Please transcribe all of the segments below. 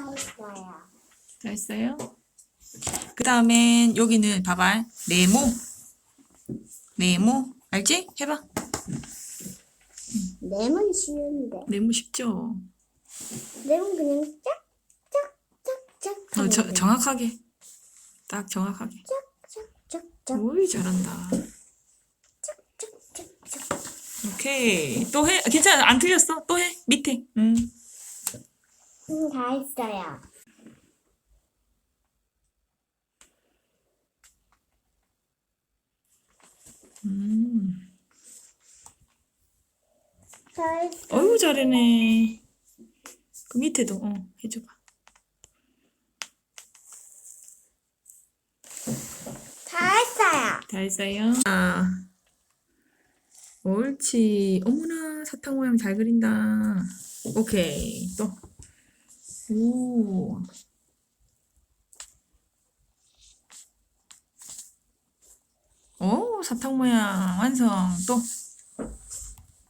했어요. 다 했어요? 그 다음엔 여기는 봐봐. 네모. 네모. 알지? 해봐. 레몬 쉬운데. 네모 쉽죠? 레몬 그냥 짝짝짝짝. 어, 저, 정확하게. 딱 정확하게. 짝짝짝짝. 오이 잘한다. 짝짝짝짝. 오케이. 또 해. 괜찮아. 안 틀렸어. 또 해. 밑에. 음. 음, 다 했어요. 음. 다 했어. 어이구 잘하네. 그 밑에도 어 해줘봐. 다 했어요. 다 했어요. 아, 옳지. 어머나 사탕 모양 잘 그린다. 오케이 또. 오. 오 사탕 모양 완성 또.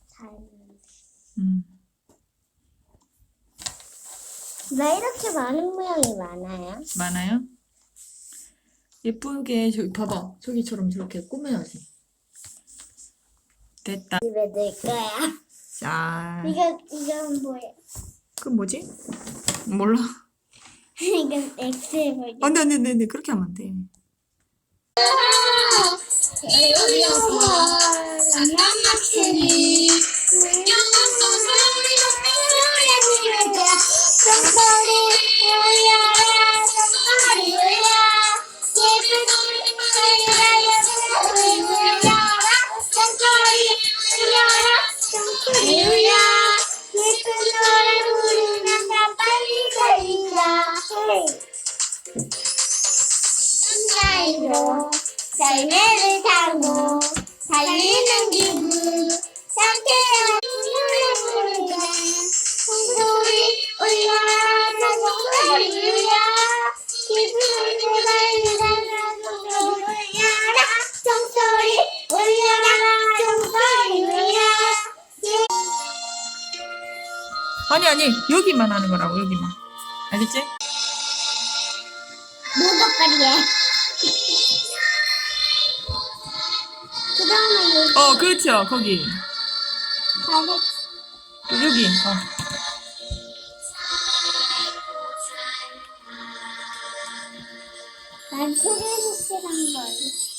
잘. 음. 왜 이렇게 많은 모양이 많아요? 많아요? 예쁘게 저기 봐봐 저기처럼 저렇게 꾸며야지. 됐다. 집에 넣을 거야. 자, 이거 이건 뭐예요? 그 뭐지? 몰라. 이건 엑스에 보여. 안돼 안돼 안돼 안돼 그렇게 하면 안 돼. 예쁜 썰매를 타고 달리는 기분 상쾌한 부르자 종소리 울려라 종소리 울려 기분을 울려 아니 아니 여기만 하는 거라고 여기만. 알겠지? 어 그렇죠 거기 잘했 여기. 어. 난 트레이스한 걸.